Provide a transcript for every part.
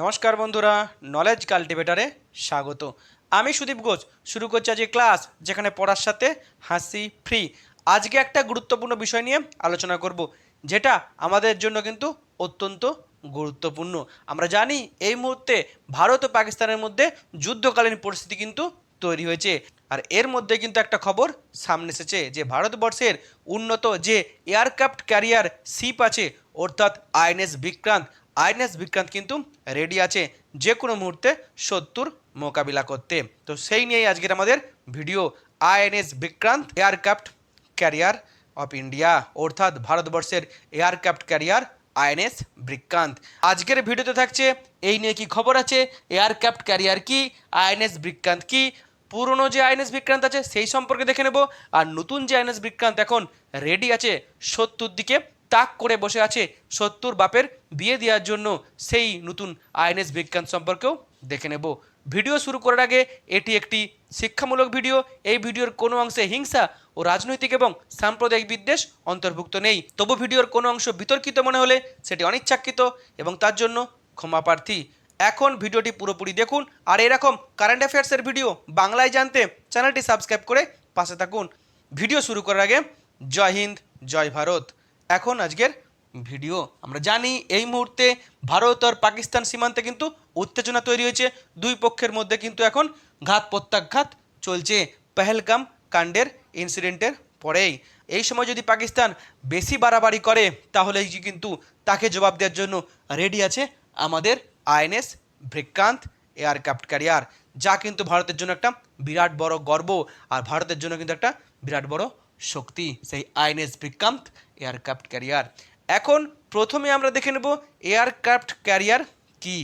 নমস্কার বন্ধুরা নলেজ কাল্টিভেটারে স্বাগত। আমি সুদীপ ঘোষ, শুরু করছি আজকে ক্লাস, যেখানে পড়ার সাথে হাসি ফ্রি আজকে একটা গুরুত্বপূর্ণ বিষয় নিয়ে আলোচনা করব, যেটা আমাদের জন্য কিন্তু অত্যন্ত গুরুত্বপূর্ণ। আমরা জানি এই মুহূর্তে ভারত ও পাকিস্তানের মধ্যে যুদ্ধকালীন পরিস্থিতি কিন্তু তৈরি হয়েছে। আর এর মধ্যে কিন্তু একটা খবর সামনে এসেছে, যে ভারতবর্ষের উন্নত যে এয়ারক্রাফট ক্যারিয়ার শিপ আছে, অর্থাৎ আইএনএস বিক্রান্ত আইএনএস বিক্রান্ত কিন্তু রেডি আছে যে কোনো মুহূর্তে শত্রুর মোকাবিলা করতে। তো সেই নিয়েই আজকের আমাদের video INS Vikrant aircraft carrier of India অর্থাৎ ভারতবর্ষের এয়ারক্রাফট ক্যারিয়ার আইএনএস বিক্রান্ত। আজকের ভিডিওতে থাকছে, এই নিয়ে কি খবর আছে? এয়ারক্রাফট ক্যারিয়ার কি? আইএনএস বিক্রান্ত কি? পুরনো যে আইএনএস বিক্রান্ত আছে, সেই সম্পর্কে দেখে নেব। আর নতুন যে আইএনএস বিক্রান্ত এখন রেডি আছে, সত্তর দিকে তাক করে বসে আছে সত্তর বাপের বিয়ে দেওয়ার জন্য। সেই নতুন আইএনএস বিজ্ঞান সম্পর্কেও দেখে নেব। ভিডিও শুরু করার আগে এটি একটি শিক্ষামূলক ভিডিও। এই ভিডিওর কোনো অংশে হিংসা ও রাজনৈতিক এবং সাম্প্রদায়িক বিদ্বেষ অন্তর্ভুক্ত নেই। তবু ভিডিওর কোনো অংশ বিতর্কিত মনে হলে সেটি অনিচ্ছাকৃত এবং তার জন্য ক্ষমা প্রার্থী। এখন ভিডিওটি পুরোপুরি দেখুন আর এরকম কারেন্ট অ্যাফেয়ার্সের ভিডিও বাংলায় জানতে চ্যানেলটি সাবস্ক্রাইব করে পাশে থাকুন। ভিডিও শুরু করার আগে জয় হিন্দ, জয় ভারত। এখন আজকের ভিডিও। আমরা জানি এই মুহূর্তে ভারত আর পাকিস্তান সীমান্তে কিন্তু উত্তেজনা তৈরি হয়েছে। দুই পক্ষের মধ্যে কিন্তু এখন ঘাত প্রত্যাঘাত চলছে পেহেলগাম কাণ্ডের ইনসিডেন্টের পরেই। এই সময় যদি পাকিস্তান বেশি বাড়াবাড়ি করে, তাহলে কিন্তু তাকে জবাব দেওয়ার জন্য রেডি আছে আমাদের আইএনএস বিক্রান্ত এয়ারক্রাফট ক্যারিয়ার যা কিন্তু ভারতের জন্য একটা বিরাট বড় গর্ব আর ভারতের জন্য কিন্তু একটা বিরাট বড় শক্তি, সেই আইএনএস বিক্রান্ত এয়ারক্রাফট ক্যারিয়ার। এখন প্রথমে আমরা দেখে নেব এয়ারক্রাফট ক্যারিয়ার কি?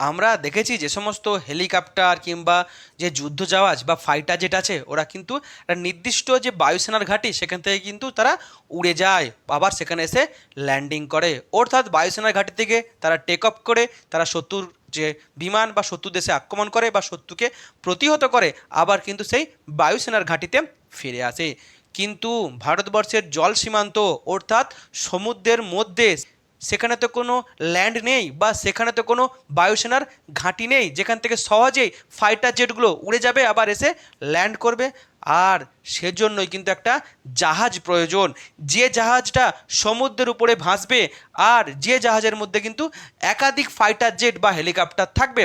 আমরা দেখেছি যে সমস্ত হেলিকপ্টার কিংবা যে যুদ্ধ জাহাজ বা ফাইটার যেটা আছে, ওরা কিন্তু একটা নির্দিষ্ট যে বায়ুসেনার ঘাঁটি, সেখান থেকে কিন্তু তারা উড়ে যায়। আবার সেখানে এসে ল্যান্ডিং করে। অর্থাৎ বায়ুসেনার ঘাঁটি থেকে তারা টেক অফ করে, তারা শত্রুর যে বিমান বা শত্রু দেশে আক্রমণ করে বা শত্রুকে প্রতিহত করে, আবার কিন্তু সেই বায়ুসেনার ঘাঁটিতে ফিরে আসে। কিন্তু ভারতবর্ষের জল সীমান্ত, অর্থাৎ সমুদ্রের মধ্যে সেখানে তো কোনো ল্যান্ড নেই বা সেখানে তো কোনো বায়ুসেনার ঘাঁটি নেই, যেখান থেকে সহজেই ফাইটার জেটগুলো উড়ে যাবে, আবার এসে ল্যান্ড করবে। আর সেজন্যই কিন্তু একটা জাহাজ প্রয়োজন। যে জাহাজটা সমুদ্রের উপরে ভাসবে, আর যে জাহাজের মধ্যে কিন্তু একাধিক ফাইটার জেট বা হেলিকপ্টার থাকবে,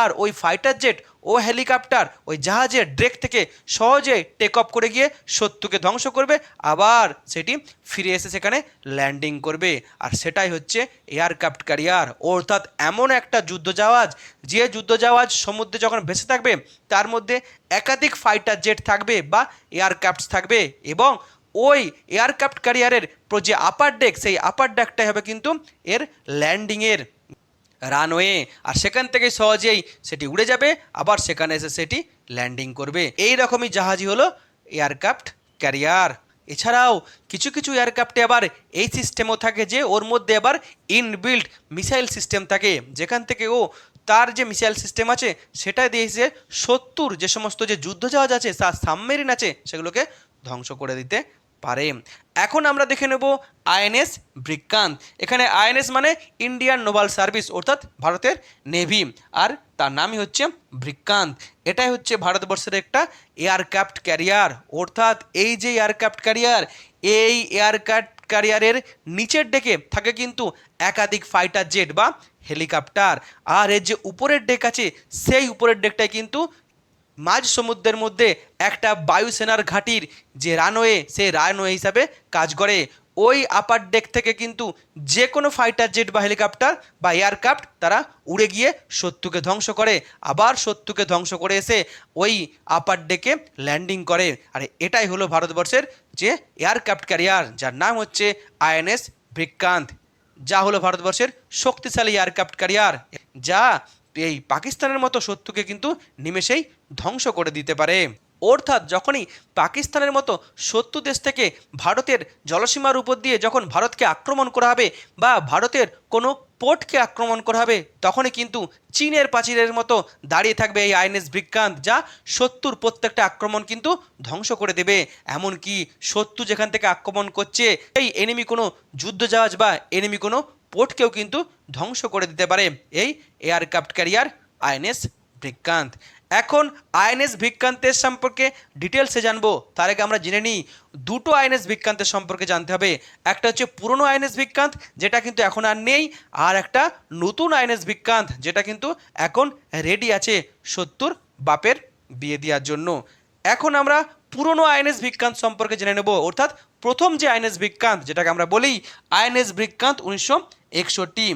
আর ওই ফাইটার জেট ও হেলিকপ্টার ওই জাহাজের ড্রেক থেকে সহজে টেক অফ করে গিয়ে শত্রুকে ধ্বংস করবে, আবার সেটি ফিরে এসে সেখানে ল্যান্ডিং করবে। আর সেটাই হচ্ছে এয়ারক্রাফট ক্যারিয়ার অর্থাৎ এমন একটা যুদ্ধ জাহাজ যে যুদ্ধ জাহাজ সমুদ্রে যখন ভেসে থাকবে, তার মধ্যে একাধিক ফাইটার জেট থাকবে বা এয়ারক্রাফটস থাকবে এবং ওই এয়ারক্রাফট ক্যারিয়ারের যে আপার ডেক সেই আপার ডেকটাই হবে কিন্তু এর ল্যান্ডিংয়ের রানওয়ে, আর সেখান থেকে সহজেই সেটি উড়ে যাবে, আবার সেখানে এসে সেটি ল্যান্ডিং করবে। এই রকমই জাহাজই হলো এয়ারক্রাফট ক্যারিয়ার। এছাড়াও কিছু কিছু এয়ারক্রাফটে আবার এই সিস্টেমও থাকে যে, ওর মধ্যে আবার ইনবিল্ট মিসাইল সিস্টেম থাকে। যেখান থেকে ও তার যে মিসাইল সিস্টেম আছে, সেটা দিয়েছে সত্তর যে সমস্ত যে যুদ্ধ জাহাজ আছে তার সাবমেরিন আছে, সেগুলোকে ধ্বংস করে দিতে পারে। এখন আমরা দেখে নেব আইএনএস বিক্রান্ত এখানে আইএনএস মানে ইন্ডিয়ান নোভাল সার্ভিস, অর্থাৎ ভারতের নেভি। আর তার নামই হচ্ছে বিক্রান্ত এটাই হচ্ছে ভারতবর্ষের একটা এয়ারক্রাফট ক্যারিয়ার। অর্থাৎ এই যে এয়ারক্রাফট ক্যারিয়ার, এই এয়ারক্রাফট ক্যারিয়ারের নিচের ডেকে থাকে কিন্তু একাধিক ফাইটার জেট বা হেলিকপ্টার। আর এর যে উপরের ডেক আছে, সেই উপরের ডেকটাই কিন্তু মাঝ সমুদ্রের মধ্যে একটা বায়ুসেনার ঘাঁটির যে রানওয়ে সে রানওয়ে হিসাবে কাজ করে। ওই আপার ডেক থেকে কিন্তু যে কোনো ফাইটার জেট বা হেলিকপ্টার বা এয়ারক্রাফট তারা উড়ে গিয়ে শত্রুকে ধ্বংস করে। আবার শত্রুকে ধ্বংস করে এসে ওই আপার ডেকে ল্যান্ডিং করে। আর, এটাই হলো ভারতবর্ষের যে এয়ারক্রাফট ক্যারিয়ার যার নাম হচ্ছে আইএনএস বিক্রান্ত যা হলো ভারতবর্ষের শক্তিশালী এয়ারক্রাফট ক্যারিয়ার যা এই পাকিস্তানের মতো শত্রুকে কিন্তু নিমেষেই ধ্বংস করে দিতে পারে। অর্থাৎ যখনই পাকিস্তানের মতো শত্রু দেশ থেকে ভারতের জলসীমার উপর দিয়ে যখন ভারতকে আক্রমণ করা হবে বা ভারতের কোনো পোর্টকে আক্রমণ করা হবে, তখনই কিন্তু চীনের প্রাচীরের মতো দাঁড়িয়ে থাকবে এই আইএনএস বিক্রান্ত যা শত্রুর প্রত্যেকটা আক্রমণ কিন্তু ধ্বংস করে দেবে। এমনকি শত্রু যেখান থেকে আক্রমণ করছে, এই এনিমি কোনো যুদ্ধ জাহাজ বা এনিমি কোনো পোর্টকেও কিন্তু ধ্বংস করে দিতে পারে, এই এয়ারক্রাফট ক্যারিয়ার আইএনএস বিক্রান্ত এখন আইএনএস বিক্রান্তের সম্পর্কে ডিটেলসে জানব। তার আগে আমরা জেনে নিই, দুটো আইএনএস বিক্রান্তের সম্পর্কে জানতে হবে। একটা হচ্ছে পুরনো আইএনএস বিক্রান্ত যেটা কিন্তু এখন আর নেই, আর একটা নতুন আইএনএস বিক্রান্ত যেটা কিন্তু এখন রেডি আছে সত্তর বাপের বিয়ে দেওয়ার জন্য। এখন আমরা পুরনো আইএনএস বিক্রান্ত সম্পর্কে জেনে নেব। অর্থাৎ প্রথম যে আইএনএস বিক্রান্ত যেটাকে আমরা বলি আইএনএস বিক্রান্ত উনিশশো একষট্টি।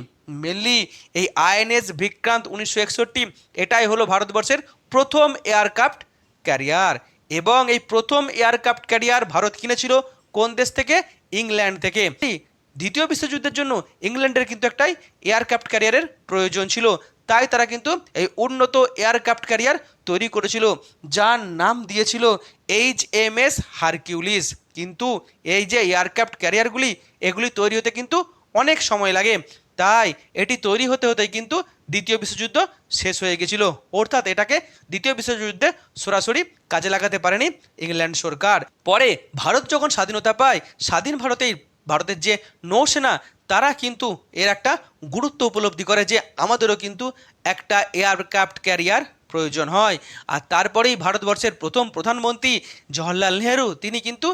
মেনলি এই আইএনএস বিক্রান্ত উনিশশো একষট্টি, এটাই হলো ভারতবর্ষের প্রথম এয়ারক্রাফট ক্যারিয়ার এবং এই প্রথম এয়ারক্রাফট ক্যারিয়ার ভারত কিনেছিল কোন দেশ থেকে? ইংল্যান্ড থেকে। দ্বিতীয় বিশ্বযুদ্ধের জন্য ইংল্যান্ডের কিন্তু একটাই এয়ারক্রাফট ক্যারিয়ারের প্রয়োজন ছিল। তাই তারা কিন্তু এই উন্নত এয়ারক্রাফট ক্যারিয়ার তৈরি করেছিল, যার নাম দিয়েছিল এইচ এম এস হারকিউলিস। কিন্তু এই যে এয়ারক্রাফট ক্যারিয়ারগুলি, এগুলি তৈরি হতে কিন্তু অনেক সময় লাগে। তাই এটি তৈরি হতে হতেই কিন্তু দ্বিতীয় বিশ্বযুদ্ধ শেষ হয়ে গেছিল। অর্থাৎ এটাকে দ্বিতীয় বিশ্বযুদ্ধে সরাসরি কাজে লাগাতে পারেনি ইংল্যান্ড সরকার। পরে ভারত যখন স্বাধীনতা পায়, স্বাধীন ভারতেই ভারতের যে নৌসেনা, তারা কিন্তু এর একটা গুরুত্ব উপলব্ধি করে যে আমাদেরও কিন্তু একটা এয়ারক্রাফট ক্যারিয়ার প্রয়োজন হয়। আর তারপরেই ভারতবর্ষের প্রথম প্রধানমন্ত্রী জওহরলাল নেহরু, তিনি কিন্তু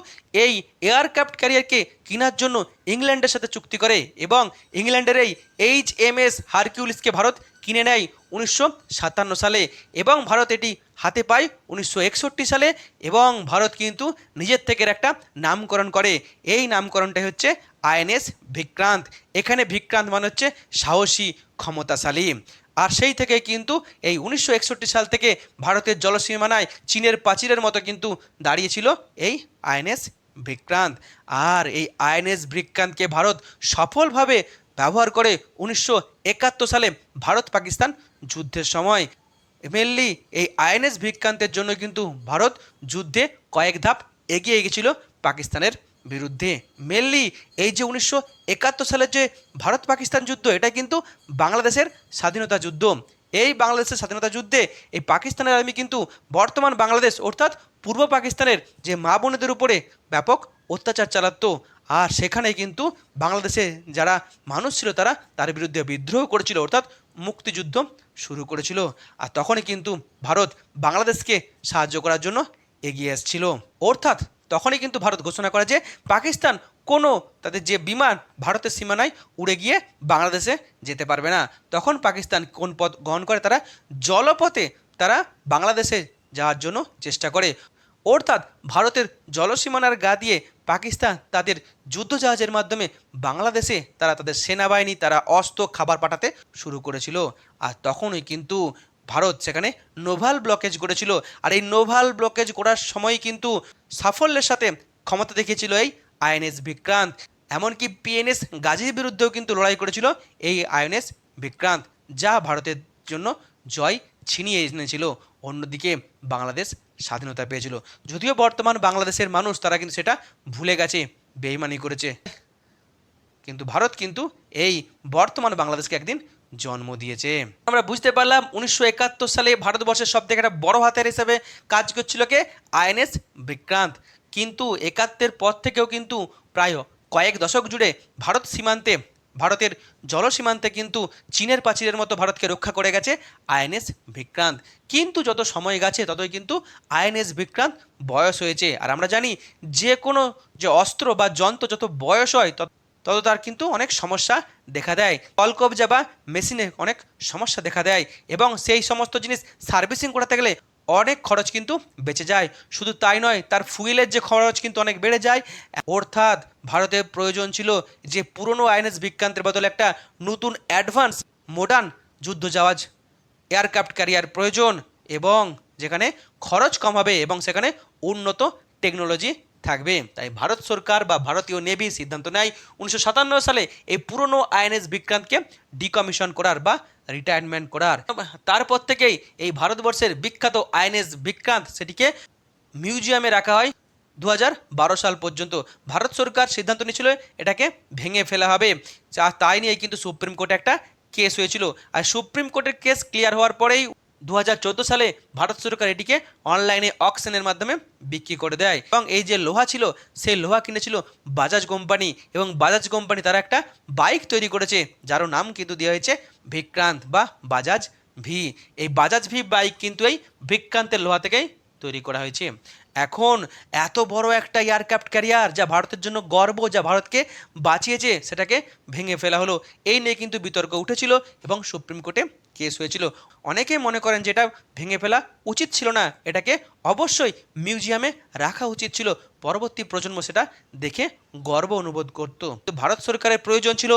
এই এয়ারক্রাফট ক্যারিয়ারকে কেনার জন্য ইংল্যান্ডের সাথে চুক্তি করে এবং ইংল্যান্ডের এই এইচ এম এস হারকিউলিসকে ভারত কিনে নেয় উনিশশো সাতান্ন সালে এবং ভারত এটি হাতে পায় উনিশশো একষট্টি সালে এবং ভারত কিন্তু নিজের থেকে একটা নামকরণ করে। এই নামকরণটাই হচ্ছে আইএনএস বিক্রান্ত এখানে বিক্রান্ত মানে হচ্ছে সাহসী, ক্ষমতাশালী। আর সেই থেকে কিন্তু এই উনিশশো একষট্টি সাল থেকে ভারতের জলসীমানায় চীনের প্রাচীরের মতো কিন্তু দাঁড়িয়েছিল এই আইএনএস বিক্রান্ত আর এই আইএনএস বিক্রান্তকে ভারত সফলভাবে ব্যবহার করে উনিশশো একাত্তর সালে ভারত পাকিস্তান যুদ্ধের সময়। মেনলি এই আইএনএস বিক্রান্তের জন্য কিন্তু ভারত যুদ্ধে কয়েক ধাপ এগিয়ে গেছিল পাকিস্তানের বিরুদ্ধে। মেনলি এই যে উনিশশো একাত্তর সালের যে ভারত পাকিস্তান যুদ্ধ, এটা কিন্তু বাংলাদেশের স্বাধীনতা যুদ্ধ। এই বাংলাদেশের স্বাধীনতা যুদ্ধে এই পাকিস্তানের আর্মি কিন্তু বর্তমান বাংলাদেশ, অর্থাৎ পূর্ব পাকিস্তানের যে মা বোনেদের উপরে ব্যাপক অত্যাচার চালাতো। আর সেখানে কিন্তু বাংলাদেশে যারা মানুষ ছিল তারা তার বিরুদ্ধে বিদ্রোহ করেছিল, অর্থাৎ মুক্তিযুদ্ধ শুরু করেছিল। আর তখনই কিন্তু ভারত বাংলাদেশকে সাহায্য করার জন্য এগিয়ে এসেছিল। অর্থাৎ তখনই কিন্তু ভারত ঘোষণা করে যে পাকিস্তান কোনো তাদের যে বিমান ভারতের সীমানায় উড়ে গিয়ে বাংলাদেশে যেতে পারবে না। তখন পাকিস্তান কোন পথ গ্রহণ করে তারা জলপথে তারা বাংলাদেশে যাওয়ার জন্য চেষ্টা করে। অর্থাৎ ভারতের জলসীমানার গা দিয়ে পাকিস্তান তাদের যুদ্ধজাহাজের মাধ্যমে বাংলাদেশে তারা তাদের সেনাবাহিনী, তারা অস্ত্র, খাবার পাঠাতে শুরু করেছিল। আর তখনই কিন্তু ভারত সেখানে নোভাল ব্লকেজ করেছিল আর এই নোভাল ব্লকেজ করার সময় কিন্তু সাফল্যের সাথে ক্ষমতা দেখিয়েছিল এই আইএনএস বিক্রান্ত। এমনকি পিএনএস গাজীর বিরুদ্ধেও কিন্তু লড়াই করেছিল এই আইএনএস বিক্রান্ত, যা ভারতের জন্য জয় ছিনিয়ে এনেছিল। অন্যদিকে বাংলাদেশ স্বাধীনতা পেয়েছিল। যদিও বর্তমান বাংলাদেশের মানুষ তারা কিন্তু সেটা ভুলে গেছে, বেইমানি করেছে। কিন্তু ভারত কিন্তু এই বর্তমান বাংলাদেশকে একদিন জন্ম দিয়েছে। আমরা বুঝতে পারলাম উনিশশো একাত্তর সালে ভারতবর্ষের সব থেকে একটা বড় হাতের হিসেবে কাজ করছিল কে? আইএনএস বিক্রান্ত। কিন্তু একাত্তের পর থেকেও কিন্তু প্রায় কয়েক দশক জুড়ে ভারত সীমান্তে ভারতের জলসীমান্তে কিন্তু চীনের প্রাচীরের মতো ভারতকে রক্ষা করে গেছে আইএনএস বিক্রান্ত। কিন্তু যত সময় গেছে, ততই কিন্তু আইএনএস বিক্রান্ত বয়স হয়েছে। আর আমরা জানি যে কোনো যে অস্ত্র বা যন্ত্র যত বয়স হয়, তত তত তার কিন্তু অনেক সমস্যা দেখা দেয়। কলকবজা বা মেশিনে অনেক সমস্যা দেখা দেয়। এবং সেই সমস্ত জিনিস সার্ভিসিং করাতে গেলে অনেক খরচ কিন্তু বেঁচে যায়। শুধু তাই নয়, তার ফুয়েলের যে খরচ কিন্তু অনেক বেড়ে যায়। অর্থাৎ ভারতের প্রয়োজন ছিল যে পুরনো আইএনএস বিক্রান্তের বদলে একটা নতুন অ্যাডভান্স মডার্ন যুদ্ধ জাহাজ এয়ারক্রাফট ক্যারিয়ার প্রয়োজন এবং যেখানে খরচ কম হবে এবং সেখানে উন্নত টেকনোলজি থাকবে। তাই ভারত সরকার বা ভারতীয় নেভি সিদ্ধান্ত নেয় উনিশশো সাতান্ন সালে এই পুরনো আইএনএস বিক্রান্তকে ডিকমিশন করার বা রিটায়ারমেন্ট করার। তারপর থেকেই এই ভারতবর্ষের বিখ্যাত আইএনএস বিক্রান্ত সেটিকে মিউজিয়ামে রাখা হয়। দু হাজার বারো সাল পর্যন্ত ভারত সরকার সিদ্ধান্ত নিয়েছিল এটাকে ভেঙে ফেলা হবে। যা তাই নিয়ে কিন্তু সুপ্রিম কোর্টে একটা কেস হয়েছিল। আর সুপ্রিম কোর্টের কেস ক্লিয়ার হওয়ার পরেই দু হাজার চোদ্দ সালে ভারত সরকার এটিকে অনলাইনে অকশনের মাধ্যমে বিক্রি করে দেয়। এবং এই যে লোহা ছিল, সেই লোহা কিনেছিল বাজাজ কোম্পানি এবং বাজাজ কোম্পানি তারা একটা বাইক তৈরি করেছে যারও নাম কিন্তু দেওয়া হয়েছে বিক্রান্ত বা বাজাজ ভি। এই বাজাজ ভি বাইক কিন্তু এই বিক্রান্তের লোহা থেকেই তৈরি করা হয়েছে। এখন এত বড় একটা এয়ারক্রাফট ক্যারিয়ার যা ভারতের জন্য গর্ব, যা ভারতকে বাঁচিয়েছে, সেটাকে ভেঙে ফেলা হলো। এই নিয়ে কিন্তু বিতর্ক উঠেছিল এবং সুপ্রিম কোর্টে কেস হয়েছিল। অনেকেই মনে করেন যে এটা ভেঙে ফেলা উচিত ছিল না, এটাকে অবশ্যই মিউজিয়ামে রাখা উচিত ছিল। পরবর্তী প্রজন্ম সেটা দেখে গর্ব অনুভব করত। তো ভারত সরকারের প্রয়োজন ছিল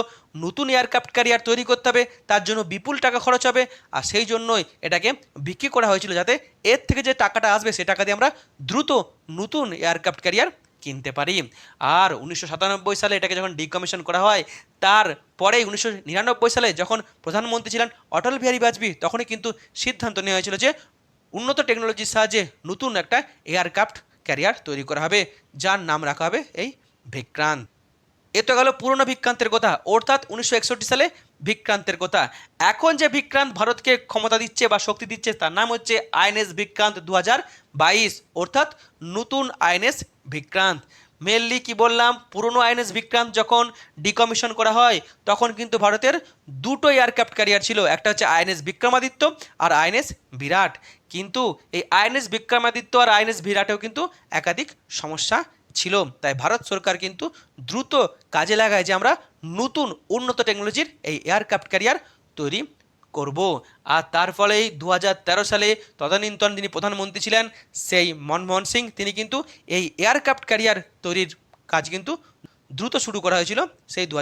নতুন এয়ারক্রাফট ক্যারিয়ার তৈরি করতে হবে, তার জন্য বিপুল টাকা খরচ হবে, আর সেই জন্যই এটাকে বিক্রি করা হয়েছিল যাতে এর থেকে যে টাকাটা আসবে, সে টাকা দিয়ে আমরা দ্রুত নতুন এয়ারক্রাফট ক্যারিয়ার কিনতে পারি। আর উনিশশো সাতানব্বই সালে এটাকে যখন ডিকমিশন করা হয়, তার পরেই উনিশশো সালে যখন প্রধানমন্ত্রী ছিলেন অটল বিহারী বাজপেয়ী, তখনই কিন্তু সিদ্ধান্ত নেওয়া হয়েছিল যে উন্নত টেকনোলজির সাহায্যে নতুন একটা এয়ারক্রাফট ক্যারিয়ার তৈরি করা হবে, যার নাম রাখা হবে এই বিক্রান্ত। এ তো গেল পুরনো বিক্রান্তের কথা। অর্থাৎ উনিশশো একষট্টি সালে বিক্রান্তের কথা। এখন যে বিক্রান্ত ভারতকে ক্ষমতা দিচ্ছে বা শক্তি দিচ্ছে, তার নাম হচ্ছে আইএনএস বিক্রান্ত দু অর্থাৎ নতুন আইএনএস বিক্রান্ত। মেনলি কি বললাম, পুরনো আইএনএস বিক্রান্ত যখন ডিকমিশন করা হয়, তখন কিন্তু ভারতের দুটো এয়ারক্রাফট ক্যারিয়ার ছিল। একটা হচ্ছে আইএনএস বিক্রমাদিত্য আর আইএনএস বিরাট। কিন্তু এই আইএনএস বিক্রমাদিত্য আর আইএনএস বিরাটেও কিন্তু একাধিক সমস্যা ছিল। তাই ভারত সরকার কিন্তু দ্রুত কাজে লাগায় যে আমরা নতুন উন্নত টেকনোলজির এই এয়ারক্রাফট ক্যারিয়ার তৈরি করব। আর তার ফলেই দু হাজার তেরো সালে তদানীন্তন যিনি প্রধানমন্ত্রী ছিলেন, সেই মনমোহন সিং, তিনি কিন্তু এই এয়ারক্রাফট ক্যারিয়ার তৈরির কাজ কিন্তু দ্রুত শুরু করা হয়েছিল সেই দু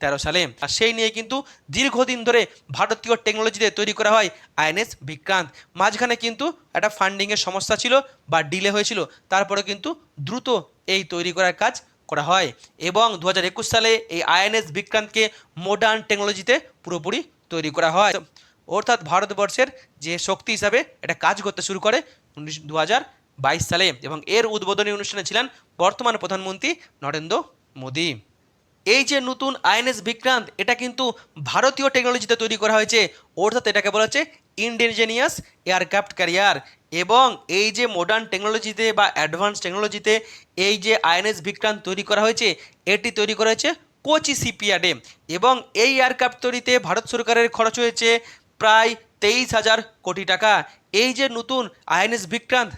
তেরো সালে। আর সেই নিয়ে কিন্তু দীর্ঘদিন ধরে ভারতীয় টেকনোলজিতে তৈরি করা হয় আইএনএস বিক্রান্ত। মাঝখানে কিন্তু একটা ফান্ডিংয়ের সমস্যা ছিল বা ডিলে হয়েছিল তারপরে কিন্তু দ্রুত এই তৈরি করার কাজ করা হয় এবং দু সালে এই আইএনএস বিক্রান্তকে মডার্ন টেকনোলজিতে পুরোপুরি তৈরি করা হয়। অর্থাৎ ভারতবর্ষের যে শক্তি হিসাবে এটা কাজ করতে শুরু করে উনিশ দু সালে এবং এর উদ্বোধনী অনুষ্ঠানে ছিলেন বর্তমান প্রধানমন্ত্রী নরেন্দ্র মোদী। এই যে নতুন আইএনএস বিক্রান্ত, এটা কিন্তু ভারতীয় টেকনোলজিতে তৈরি করা হয়েছে। অর্থাৎ এটাকে বলা হচ্ছে ইন্ডিজেনিয়াস এয়ারক্রাফট ক্যারিয়ার এবং এই যে মডার্ন টেকনোলজিতে বা অ্যাডভান্স টেকনোলজিতে এই যে আইএনএস বিক্রান্ত তৈরি করা হয়েছে, এটি তৈরি করা হয়েছে কোচি সিপিয়াডে এবং এই এয়ারক্রাফট তৈরিতে ভারত সরকারের খরচ হয়েছে প্রায় তেইশ হাজার কোটি টাকা। এই যে নতুন আইএনএস বিক্রান্ত,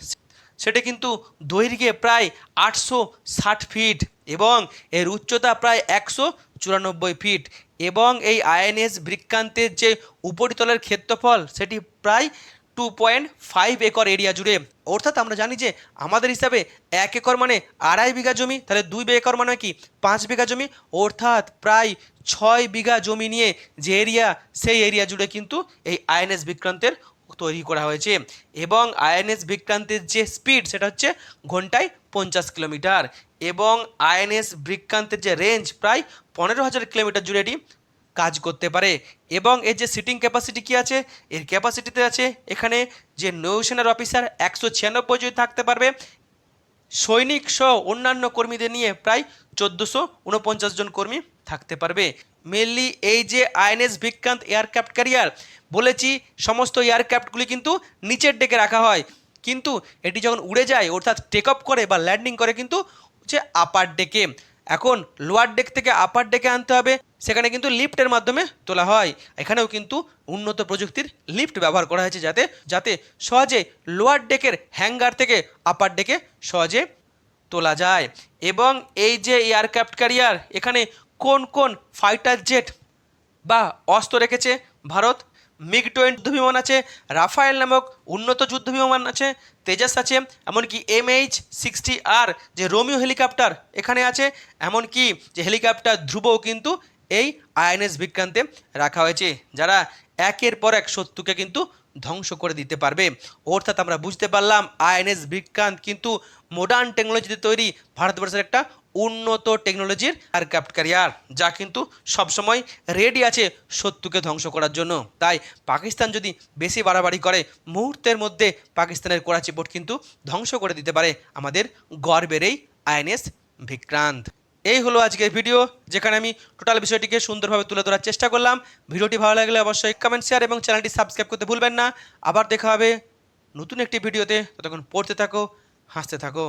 সেটা কিন্তু দৈর্ঘ্যে প্রায় আটশো ষাট ফিট এবং এর উচ্চতা প্রায় একশো চুরানব্বই ফিট এবং এই আইএনএস বৃক্কান্তের যে উপরিতলের ক্ষেত্রফল, সেটি প্রায় two point five acre area জুড়ে। অর্থাৎ আমরা জানি যে আমাদের হিসাবে এক একর মানে আড়াই বিঘা জমি, তাহলে দুই একর মানে কি? পাঁচ বিঘা জমি। অর্থাৎ প্রায় ছয় বিঘা জমি নিয়ে যে এরিয়া, সেই এরিয়া জুড়ে কিন্তু এই আইএনএস বিক্রান্তের তৈরি করা হয়েছে। এবং আইএনএস বিক্রান্তের যে স্পিড সেটা হচ্ছে ঘন্টায় পঞ্চাশ কিলোমিটার। এবং আইএনএস বিক্রান্তের যে রেঞ্জ প্রায় পনেরো হাজার কিলোমিটার জুড়ে এটি কাজ করতে পারে। এবং এর যে সিটিং ক্যাপাসিটি কী আছে? এর ক্যাপাসিটিতে আছে এখানে যে নৌসেনার অফিসার একশো ছিয়ানব্বই জন থাকতে পারবে। সৈনিক সহ অন্যান্য কর্মীদের নিয়ে প্রায় চোদ্দোশো উনপঞ্চাশ জন কর্মী থাকতে পারবে। মেনলি এই যে আইএনএস বিক্রান্ত এয়ারক্রাফট ক্যারিয়ার, বলেছি সমস্ত এয়ারক্রাফটগুলি কিন্তু নিচের ডেকে রাখা হয়। কিন্তু এটি যখন উড়ে যায়, অর্থাৎ টেক অফ করে বা ল্যান্ডিং করে কিন্তু হচ্ছে আপার ডেকে এখন লোয়ার ডেক থেকে আপার ডেকে আনতে হবে। সেখানে কিন্তু লিফটের মাধ্যমে তোলা হয়। এখানেও কিন্তু উন্নত প্রযুক্তির লিফট ব্যবহার করা হয়েছে যাতে যাতে সহজে লোয়ার ডেকের হ্যাঙ্গার থেকে আপার ডেকে সহজে তোলা যায়। এবং এই যে এয়ারক্রাফট ক্যারিয়ার এখানে কোন কোন ফাইটার জেট বা অস্ত্র রেখেছে ভারত? মিগ টোয়েন্টি যুদ্ধ বিমান আছে, রাফায়েল নামক উন্নত যুদ্ধ বিমান আছে, তেজাস আছে, এমনকি এমএইচ সিক্সটি আর যে রোমিও হেলিকপ্টার এখানে আছে, এমনকি যে হেলিকপ্টার ধ্রুবও কিন্তু এই আইএনএস বিক্রান্তে রাখা হয়েছে, যারা একের পর এক শত্রুকে কিন্তু ধ্বংস করে দিতে পারবে। অর্থাৎ আমরা বুঝতে পারলাম, আইএনএস বিক্রান্ত কিন্তু মডার্ন টেকনোলজিতে তৈরি, ভারতবর্ষের একটা উন্নত টেকনোলজির এয়ারক্রাফট ক্যারিয়ার যা কিন্তু সবসময় রেডি আছে শত্রুকে ধ্বংস করার জন্য। তাই পাকিস্তান যদি বেশি বাড়াবাড়ি করে, মুহূর্তের মধ্যে পাকিস্তানের করাচি পোর্ট কিন্তু ধ্বংস করে দিতে পারে আমাদের গর্বের এই আইএনএস বিক্রান্ত। এই হলো আজকের ভিডিও যেখানে আমি টোটাল বিষয়টিকে সুন্দরভাবে তুলে ধরার চেষ্টা করলাম। ভিডিওটি ভালো লাগলে অবশ্যই কমেন্ট শেয়ার এবং চ্যানেলটি সাবস্ক্রাইব করতে ভুলবেন না। আবার দেখা হবে নতুন একটি ভিডিওতে ততক্ষণ পড়তে থাকো, হাসতে থাকো।